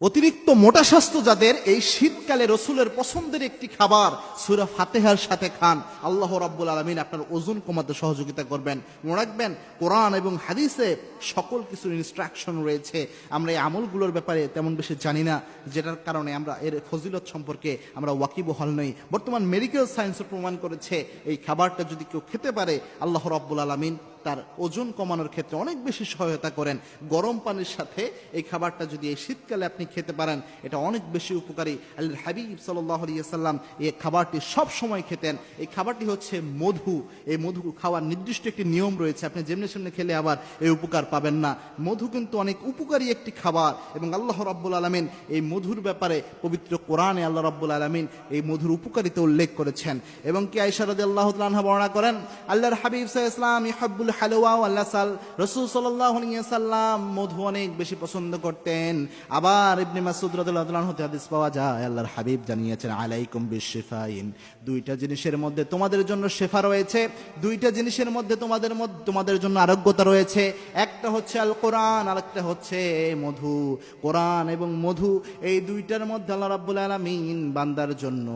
অতিরিক্ত মোটা স্বাস্থ্য যাদের এই শীতকালে রসুলের পছন্দের একটি খাবার, সুরা ফাতেহার সাথে খান। আল্লাহ রাব্বুল আলমিন আপনার ওজন কমাতে সহযোগিতা করবেন। মনে রাখবেন, কোরআন এবং হাদিসে সকল কিছুর ইনস্ট্রাকশন রয়েছে। আমরা এই আমলগুলোর ব্যাপারে তেমন বেশি জানি না, যেটার কারণে আমরা এর ফজিলত সম্পর্কে আমরা ওয়াকিবহাল নই। বর্তমান মেডিকেল সায়েন্সও প্রমাণ করেছে, এই খাবারটা যদি কেউ খেতে পারে, আল্লাহ রাব্বুল আলমিন তার ওজন কমানোর ক্ষেত্রে অনেক বেশি সহায়তা করেন। গরম পানির সাথে এই খাবারটা যদি এই শীতকালে আপনি খেতে পারেন, এটা অনেক বেশি উপকারী। আল্লাহ হাবিব সাল্লাহ সাল্লাম এই খাবারটি সব সময় খেতেন। এই খাবারটি হচ্ছে মধু। এই মধু খাওয়ার নির্দিষ্ট একটি নিয়ম রয়েছে। আপনি যেমনি সেমনি খেলে আবার এই উপকার পাবেন না। মধু কিন্তু অনেক উপকারী একটি খাবার এবং আল্লাহ রাব্বুল আলমিন এই মধুর ব্যাপারে পবিত্র কোরআনে আল্লাহ রাব্বুল আলমিন এই মধুর উপকারিতা উল্লেখ করেছেন। এবং কি আইসারদ আল্লাহ বর্ণনা করেন, আল্লাহর হাবিব সাহ ইসলাম ইহাবুল হালুয়া আল্লাহ সাল, রসুল সাল্লাম মধু অনেক বেশি পছন্দ করতেন। আবার ইবনে মাসুদ রাদিয়াল্লাহু হতে হাদিস পাওয়া যায়, আল্লাহর হাবিব জানিয়েছেন, আলাইকুম বিশিফাইন। দুইটা জিনিসের মধ্যে তোমাদের জন্য শেফা রয়েছে, দুইটা জিনিসের মধ্যে তোমাদের মধ্যে তোমাদের জন্য আরোগ্যতা রয়েছে। একটা হচ্ছে আল কোরআন আর একটা হচ্ছে মধু। কোরআন এবং মধু, এই দুইটার মধ্যে আল্লাহ রাব্বুল আলামিন বান্দার জন্য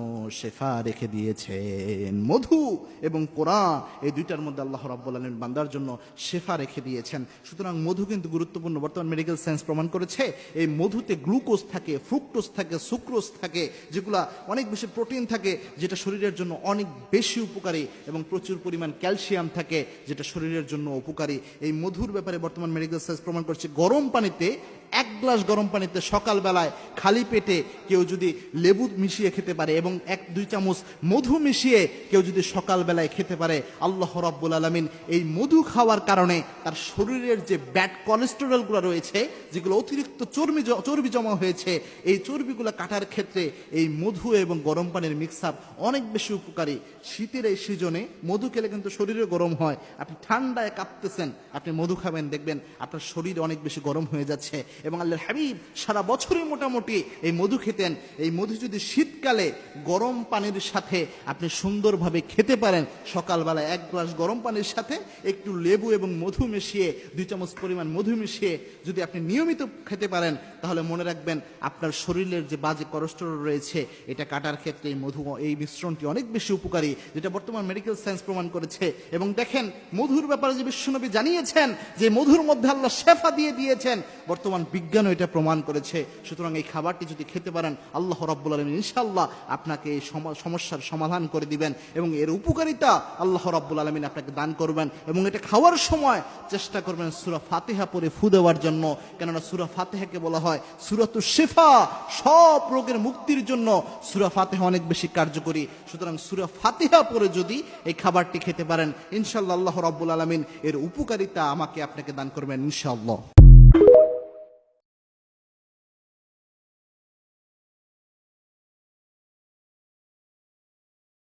শেফা রেখে দিয়েছেন। মধু এবং কোরআন, এই দুইটার মধ্যে আল্লাহ রাব্বুল আলামিন বান্দার জন্য শেফা রেখে দিয়েছেন। সুতরাং মধু কিন্তু গুরুত্বপূর্ণ। বর্তমান মেডিকেল সায়েন্স প্রমাণ করেছে, এই মধুতে গ্লুকোজ থাকে ফ্রুক্টোজ থাকে সুক্রোজ থাকে, যেগুলা অনেক বেশি প্রোটিন থাকে, যেটা শরীরের জন্য অনেক বেশি উপকারী এবং প্রচুর পরিমাণ ক্যালসিয়াম থাকে, যেটা শরীরের জন্য উপকারী। এই মধুর ব্যাপারে বর্তমান মেডিকেল সায়েন্স প্রমাণ করছে, গরম পানিতে, এক গ্লাস গরম পানিতে সকালবেলায় খালি পেটে কেউ যদি লেবু মিশিয়ে খেতে পারে এবং এক, দুই চামচ মধু মিশিয়ে কেউ যদি সকালবেলায় খেতে পারে, আল্লাহ রাব্বুল আলমিন এই মধু খাওয়ার কারণে তার শরীরের যে ব্যাড কোলেস্টেরলগুলো রয়েছে, যেগুলো অতিরিক্ত চর্বি চর্বি জমা হয়েছে, এই চর্বিগুলো কাটার ক্ষেত্রে এই মধু এবং গরম পানির মিক্সার অনেক বেশি উপকারী। শীতের এই সিজনে মধু খেলে কিন্তু শরীরে গরম হয়। আপনি ঠান্ডায় কাঁপতেছেন, আপনি মধু খাবেন, দেখবেন আপনার শরীর অনেক বেশি গরম হয়ে যাচ্ছে এবং আল্লাহর হাবিব সারা বছরই মোটামুটি এই মধু খেতেন। এই মধু যদি শীতকালে গরম পানির সাথে আপনি সুন্দরভাবে খেতে পারেন, সকালবেলা এক গ্লাস গরম পানির সাথে একটু লেবু এবং মধু মিশিয়ে, দুই চামচ পরিমাণ মধু মিশিয়ে যদি আপনি নিয়মিত খেতে পারেন, তাহলে মনে রাখবেন আপনার শরীরের যে বাজে কোলেস্টেরল রয়েছে, এটা কাটার ক্ষেত্রে এই মধু, এই মিশ্রণটি অনেক বেশি উপকারী, যেটা বর্তমান মেডিকেল সায়েন্স প্রমাণ করেছে। এবং দেখেন, মধুর ব্যাপারে যে বিশ্বনবী জানিয়েছেন যে মধুর মধ্যে আল্লাহ শেফা দিয়ে দিয়েছেন বর্তমান বিজ্ঞানও এটা প্রমাণ করেছে। সুতরাং এই খাবারটি যদি খেতে পারেন, আল্লাহ রাব্বুল আলমিন ইনশাল্লাহ আপনাকে এই সম- সমস্যার সমাধান করে দিবেন এবং এর উপকারিতা আল্লাহ রাব্বুল আলমিন আপনাকে দান করবেন এবং এটা খাওয়ার সময় চেষ্টা করবেন সুরা ফাতেহা পরে ফু দেওয়ার জন্য। কেননা সুরা ফাতেহাকে বলা হয় সুরাতু শেফা, সব রোগের মুক্তির জন্য সুরা ফাতেহা অনেক বেশি কার্যকরী। সুতরাং সুরা ফাতেহা পরে যদি এই খাবারটি খেতে পারেন ইনশাল্লাহ আল্লাহ রাব্বুল আলমিন এর উপকারিতা আমাকে আপনাকে দান করবেন ইনশাআল্লাহ।